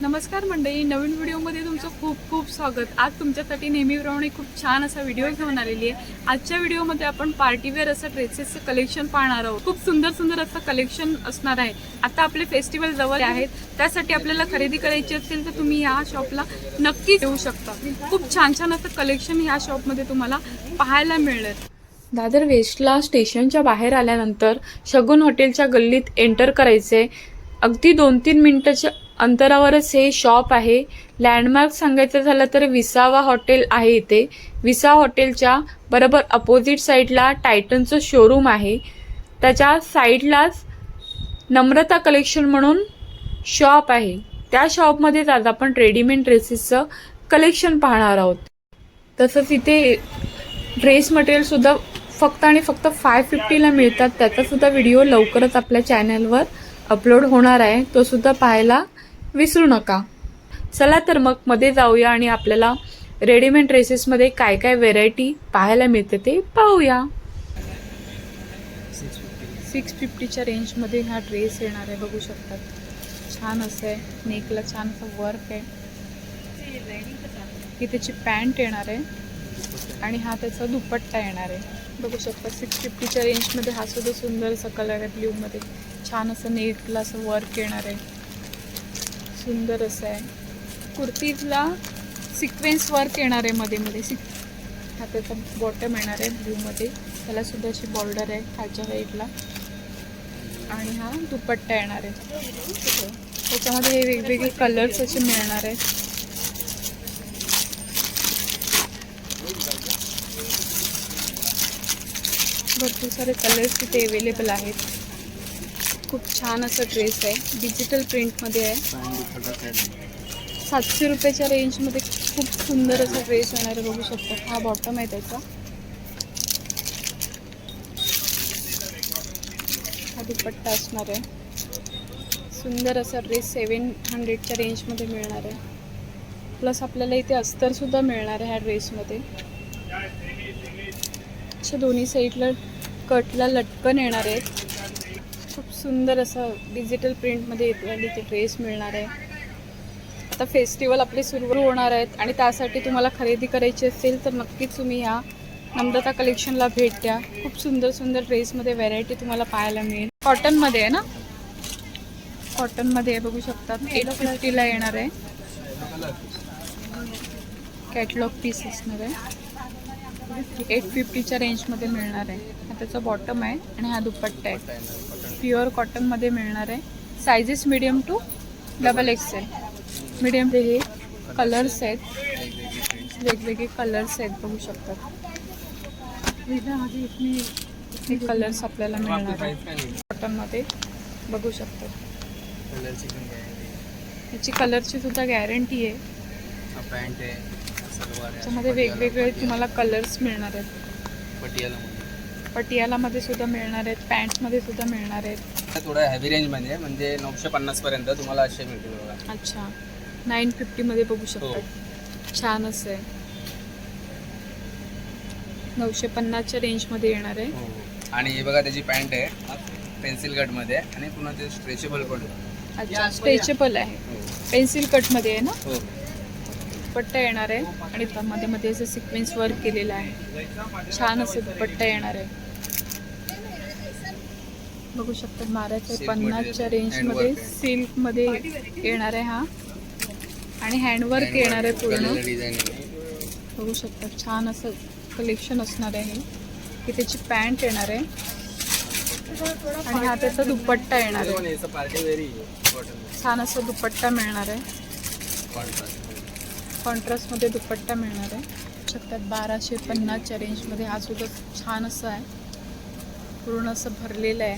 नमस्कार मंडळी नवीन व्हिडिओमध्ये तुमचं खूप खूप स्वागत. आज तुमच्यासाठी नेहमीप्रमाणे खूप छान असा व्हिडिओ घेऊन आलेली आहे. आजच्या व्हिडिओमध्ये आपण पार्टीवेअर असं ड्रेसेसचं कलेक्शन पाहणार आहोत. खूप सुंदर सुंदर असं कलेक्शन असणार आहे. आता आपले फेस्टिवल जवळ आहेत. त्यासाठी आपल्याला खरेदी करायची असेल तर तुम्ही या शॉपला नक्की येऊ शकता. खूप छान छान असं कलेक्शन ह्या शॉपमध्ये तुम्हाला पाहायला मिळेल. दादर वेस्टला स्टेशनच्या बाहेर आल्यानंतर शगुन हॉटेलच्या गल्लीत एंटर करायचे. अगदी दोन तीन मिनिटाच्या अंतरावरच हे शॉप आहे. लँडमार्क सांगायचं झालं तर विसावा हॉटेल आहे इथे. विसा हॉटेलच्या बरोबर अपोजिट साईडला टायटनचं शोरूम आहे. त्याच्या साईडलाच नम्रता कलेक्शन म्हणून शॉप आहे. त्या शॉपमध्येच आज आपण रेडीमेड ड्रेसेसचं कलेक्शन पाहणार आहोत. तसंच इथे ड्रेस मटेरियलसुद्धा फक्त आणि फक्त फाय फिफ्टीला मिळतात. त्याचासुद्धा व्हिडिओ लवकरच आपल्या चॅनलवर अपलोड होणार आहे. तो सुद्धा पाहायला विसरू नका. चला तर मग मध्ये जाऊया आणि आपल्याला रेडीमेड ड्रेसेसमध्ये काय काय व्हेरायटी पाहायला मिळते ते पाहूया. सिक्स फिफ्टीच्या रेंजमध्ये हा ड्रेस येणार आहे बघू शकतात. छान असं आहे. नेकला छान असं वर्क आहे. ही त्याची पॅन्ट येणार आहे आणि हा त्याचा दुपट्टा येणार आहे. बघू शकता सिक्स फिफ्टीच्या रेंजमध्ये हा सुद्धा सुंदर असा कलर आहे ब्ल्यूमध्ये छान असं नेटला असं वर्क येणार आहे. सुंदर असं आहे. कुर्तीजला सिक्वेन्स वर्क येणार आहे मध्ये मध्ये. सिक हा त्याचा बॉटम येणार आहे ब्लूमध्ये त्याला सुद्धा अशी बॉर्डर आहे खालच्या साईडला आणि हा दुपट्टा येणार आहे. त्याच्यामध्ये हे वेगवेगळे कलर्स असे मिळणार आहेत भरपूर सारे कलर्स तिथे अवेलेबल आहेत. खूप छान असा ड्रेस आहे. डिजिटल प्रिंटमध्ये आहे. सातशे रुपयाच्या रेंजमध्ये खूप सुंदर असा ड्रेस येणार आहे. बघू शकता. हा बॉटम आहे त्याचा. हा दुपट्टा असणार आहे. सुंदर असा ड्रेस सेवन हंड्रेडच्या रेंजमध्ये मिळणार आहे. प्लस आपल्याला इथे अस्तरसुद्धा मिळणार आहे ह्या ड्रेसमध्ये अशा दोन्ही साईडला कटला लटकन येणार आहेत. सुंदर असं डिजिटल प्रिंटमध्ये येतो इथे ड्रेस मिळणार आहे. आता फेस्टिवल आपले सुरू होणार आहेत आणि त्यासाठी तुम्हाला खरेदी करायची असेल तर नक्कीच तुम्ही या. नम्रता कलेक्शनला भेट द्या. खूप सुंदर सुंदर ड्रेसमध्ये व्हरायटी तुम्हाला पाहायला मिळेल. कॉटनमध्ये आहे ना? कॉटनमध्ये बघू शकतात एट फिफ्टीला येणार आहे. कॅटलॉग पीस असणार आहे. एट फिफ्टीच्या रेंजमध्ये मिळणार आहे. हा त्याचा बॉटम आहे आणि हा दुपट्टा आहे. प्युअर कॉटनमध्ये मिळणार आहे. Sizes medium to double XL medium हे कलर्स आहेत. वेगवेगळे कलर्स आहेत बघू शकतात हे कलर्स आपल्याला मिळणार आहे कॉटनमध्ये बघू शकतात याची कलरची सुद्धा गॅरंटी आहे. त्याच्यामध्ये वेगवेगळे तुम्हाला कलर्स मिळणार आहेत. पटियालामध्ये सुद्धा मिळणार आहेत पॅन्ट्समध्ये सुद्धा मिळणार आहेत. थोडं हेवी रेंजमध्ये आहे, म्हणजे नऊशे पन्नास पर्यंत तुम्हाला असे मिळतील बघा. अच्छा. नाईन फिफ्टीमध्ये बघू शकतात छान असं आहे. नऊशे पन्नासच्या रेंजमध्ये येणार आहे. हो. आणि हे बघा त्याची पॅन्ट आहे पेन्सिल कटमध्ये आहे आणि पुन्हा ते स्ट्रेचेबल पण आहे. अच्छा स्ट्रेचेबल आहे. हो. पेन्सिल कटमध्ये आहे ना? हो. दुपट्टा येणार आहे आणि मध्ये मध्ये असं सिक्वेन्स वर्क केलेलं आहे. छान असं दुपट्टा येणार आहे. बघू शकता बाराशे Silk पन्नासच्या रेंजमध्ये. सिल्कमध्ये येणार आहे हा. आणि हँडवर्क येणार आहे पूर्ण. बघू शकता छान असं कलेक्शन असणार आहे. हे. की त्याची पॅन्ट येणार आहे. आणि हा त्याचा दुपट्टा येणार आहे. छान असं दुपट्टा मिळणार आहे. कॉन्ट्रास्ट कॉन्ट्रास्टमध्ये दुपट्टा मिळणार आहे. शकतात बाराशे पन्नासच्या रेंजमध्ये हा सुद्धा छान असं आहे. पूर्ण असं भरलेलं आहे.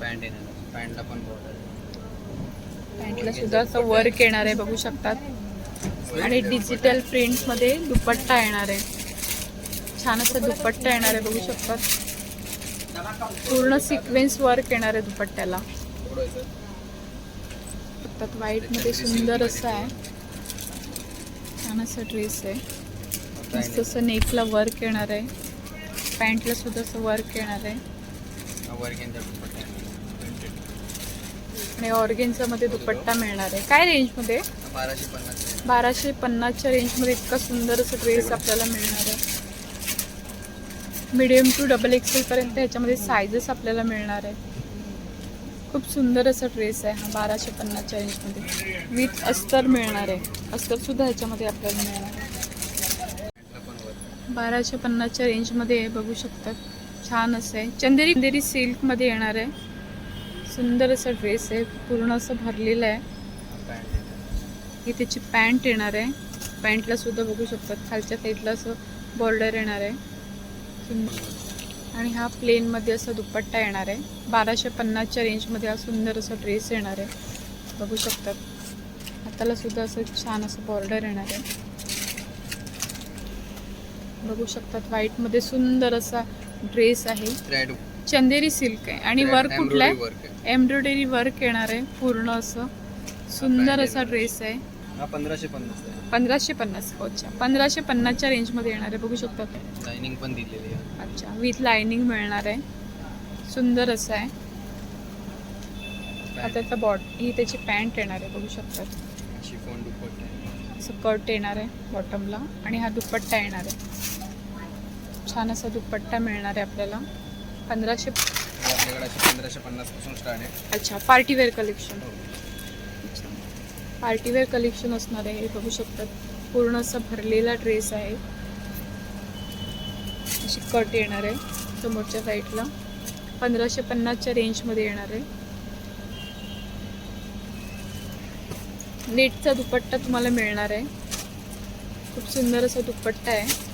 पॅन्ट येणार पॅन्टला पण border. पॅन्टला सुद्धा असं वर्क येणार आहे बघू शकतात. आणि डिजिटल प्रिंटमध्ये दुपट्टा येणार आहे. छान असं दुपट्टा येणार आहे बघू शकतात. पूर्ण सिक्वेन्स वर्क येणार आहे दुपट्ट्याला. शकतात व्हाईटमध्ये सुंदर असं आहे. छान असं ड्रेस आहे. मस्त असं नेकला वर्क येणार आहे. पॅन्टला सुद्धा असं वर्क येणार आहे. आणि ऑर्गेन्झा मध्ये दुपट्टा मिळणार आहे. काय रेंजमध्ये बाराशे पन्नासच्या रेंजमध्ये इतका सुंदर असं ड्रेस आपल्याला मिळणार आहे. मिडियम टू डबल एक्सेल पर्यंत ह्याच्यामध्ये सायझेस आपल्याला मिळणार आहे. खूप सुंदर असा ड्रेस आहे हा बाराशे पन्नासच्या रेंजमध्ये विथ अस्तर मिळणार आहे. अस्तर सुद्धा ह्याच्यामध्ये आपल्याला मिळणार आहे. बाराशे पन्नासच्या रेंजमध्ये बघू शकतात. छान असं आहे. चंदेरी चंदेरी सिल्कमध्ये येणार आहे. सुंदर असा ड्रेस आहे. पूर्ण असं भरलेलं आहे. हा ही त्याची पॅन्ट येणार आहे. पॅन्टला सुद्धा बघू शकतात. खालच्या साईडला असं बॉर्डर येणार आहे. आणि हा प्लेनमध्ये असा दुपट्टा येणार आहे. बाराशे पन्नासच्या रेंजमध्ये हा सुंदर असा ड्रेस येणार आहे. बघू शकतात. हाताला सुद्धा असं छान असं बॉर्डर येणार आहे. बघू शकतात. व्हाईटमध्ये सुंदर असा ड्रेस आहे. चंदेरी सिल्क आहे. आणि वर्क कुठलं आहे? एम्ब्रॉयडरी वर्क येणार आहे. पूर्ण असं सुंदर असा. ड्रेस आहे. हा पंधराशे पन्नास आहे. पंधराशे पन्नास. अच्छा. पंधराशे पन्नासच्या रेंजमध्ये येणार आहे. बघू शकतात. लाइनिंग पण दिलेली आहे. अच्छा. विथ लाइनिंग मिळणार आहे. सुंदर असं आहे. आता त्याचा बॉट ही त्याची पॅन्ट येणार आहे. बघू शकतात. असं कट येणार आहे बॉटमला आणि हा दुपट्टा येणार आहे. छान असा दुपट्टा मिळणार आहे आपल्याला. पंधराशे हे पंधराशे पन्नासपासून स्टार्ट आहे. अच्छा पार्टीवेअर कलेक्शन. अच्छा. पार्टीवेअर कलेक्शन असणार आहे हे बघू शकतात पूर्ण असा भरलेला ड्रेस आहे. अशी कट येणार आहे समोरच्या साईडला. पंधराशे पन्नासच्या रेंजमध्ये येणार आहे. नेटचा दुपट्टा तुम्हाला मिळणार आहे. खूप सुंदर असा दुपट्टा आहे.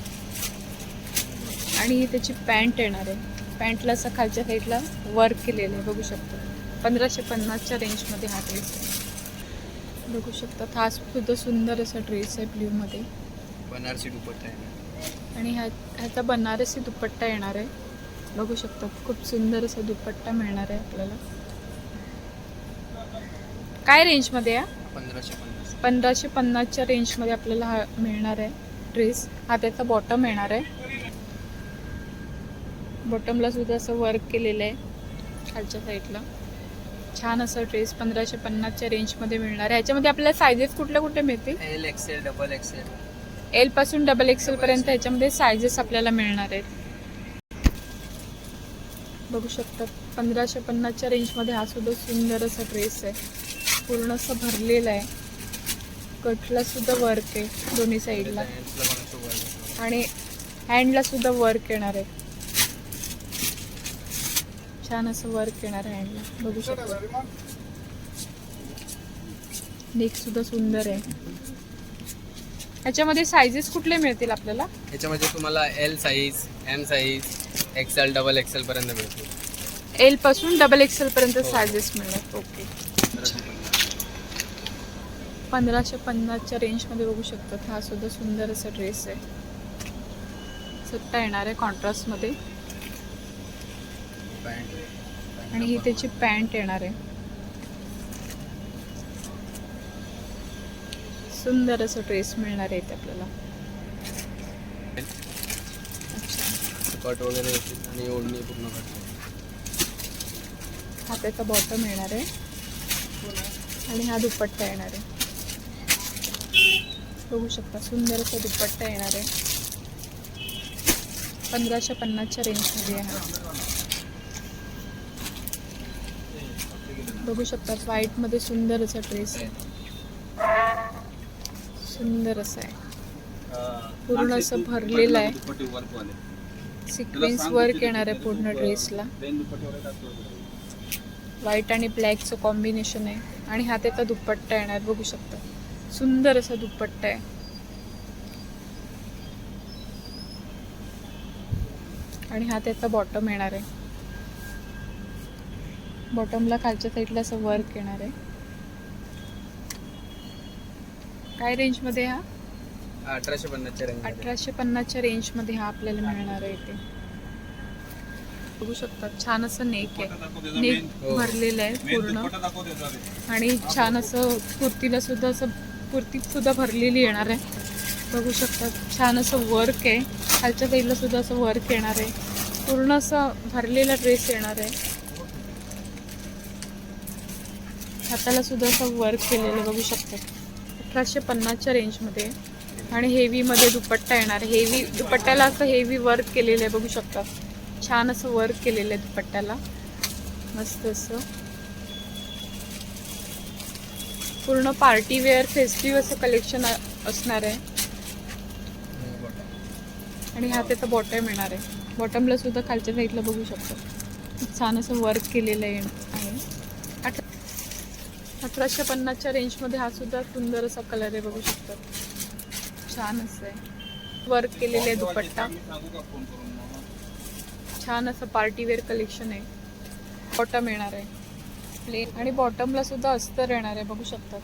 आणि त्याची पॅन्ट येणार आहे. पॅन्टला असं खालच्या साईडला वर्क केलेलं आहे. बघू शकता. पंधराशे पन्नासच्या रेंजमध्ये हा ड्रेस आहे. बघू शकता. हा सुद्धा सुंदर असा ड्रेस आहे ब्ल्यूमध्ये बनारसी दुपट्टा आहे. आणि ह्या ह्याचा बनारसी दुपट्टा येणार आहे. बघू शकता. खूप सुंदर असा दुपट्टा मिळणार आहे आपल्याला. काय रेंजमध्ये आहे पंधराशे पन्नास. पंधराशे पन्नासच्या रेंजमध्ये आपल्याला हा मिळणार आहे ड्रेस हा त्याचा बॉटम येणार आहे. बॉटमला सुद्धा असं वर्क केलेलं आहे. खालच्या साईडला छान असा ड्रेस पंधराशे पन्नासच्या रेंजमध्ये मिळणार आहे. ह्याच्यामध्ये आपल्याला सायझेस कुठल्या कुठे मिळतील? एल एक्सेल डबल एक्सेल एलपासून डबल एक्सेल पर्यंत ह्याच्यामध्ये सायझेस आपल्याला मिळणार आहेत. बघू शकतात पंधराशे पन्नासच्या रेंजमध्ये हा सुद्धा सुंदर असा ड्रेस आहे. पूर्ण असं भरलेला आहे. कटला सुद्धा वर्क आहे दोन्ही साईडला आणि हँडला सुद्धा वर्क येणार आहे. छान असं वर्क येणार आहे हँडला बघू शकता. नेक सुद्धा सुंदर आहे. ह्याच्यामध्ये सायझेस कुठले मिळतील आपल्याला? याच्यामध्ये तुम्हाला L size M size XL double XL पर्यंत मिळतील. एलपासून डबल एक्सेल पर्यंत हो. सायझेस मिळणार. ओके पंधराशे पन्नासच्या रेंजमध्ये बघू शकतात. हा सुद्धा सुंदर असा ड्रेस आहे. सट्टा येणार आहे कॉन्ट्रास्टमध्ये पॅन्ट आणि ही त्याची पॅन्ट येणार आहे. सुंदर असं ड्रेस मिळणार आहे इथे आपल्याला. अच्छा. कट वगैरे येतील आणि ओढणी पूर्ण कट. हा त्याचा बॉटम येणार आहे. आणि हा दुपट्टा येणार आहे. बघू शकता सुंदर असा दुपट्टा येणार आहे. पंधराशे पन्नासच्या रेंजमध्ये आहे हा. बघू शकतात व्हाईटमध्ये सुंदर असा ड्रेस आहे सुंदर असा आहे. पूर्ण असं भरलेलं आहे. सिक्वेन्स वर्क येणार आहे पूर्ण ड्रेसला व्हाईट आणि ब्लॅकचं कॉम्बिनेशन आहे. आणि हा त्याचा दुपट्टा येणार बघू शकता. सुंदर असा दुपट्टा आहे. आणि हा त्याचा बॉटम येणार आहे. बॉटमला खालच्या साईडला असं वर्क येणार आहे. काय रेंजमध्ये हा? अठराशे पन्नासच्या रेंज अठराशे पन्नासच्या रेंजमध्ये हा आपल्याला मिळणार आहे इथे. बघू शकता छान असं नेक आहे. नेक हो. भरलेलं आहे पूर्ण. आणि छान असं कुर्तीला सुद्धा असं कुर्ती सुद्धा भरलेली येणार आहे. बघू शकता छान असं वर्क आहे. खालच्या साईडला सुद्धा असं वर्क येणार आहे. पूर्ण असं भरलेला ड्रेस येणार आहे. हाताला सुद्धा असं वर्क केलेलं बघू शकतात अठराशे पन्नासच्या रेंजमध्ये आणि हेवीमध्ये दुपट्टा येणार. हेवी दुपट्ट्याला असं हेवी वर्क केलेलं आहे बघू शकता. छान असं वर्क केलेलं आहे दुपट्ट्याला. मस्त असं. पूर्ण पार्टी वेअर फेस्टिव्ह असं कलेक्शन असणार आहे. आणि हा त्याचा बॉटम येणार आहे. बॉटमला सुद्धा खालच्या साईडला बघू शकतो. छान असं वर्क केलेलं आहे. अठराशे पन्नासच्या रेंजमध्ये हा सुद्धा सुंदर असा कलर आहे बघू शकतात छान असं आहे. वर्क केलेले आहे दुपट्टा. छान असं पार्टीवेअर कलेक्शन आहे. बॉटम येणार आहे. प्लेन आणि बॉटमला सुद्धा अस्तर येणार आहे बघू शकतात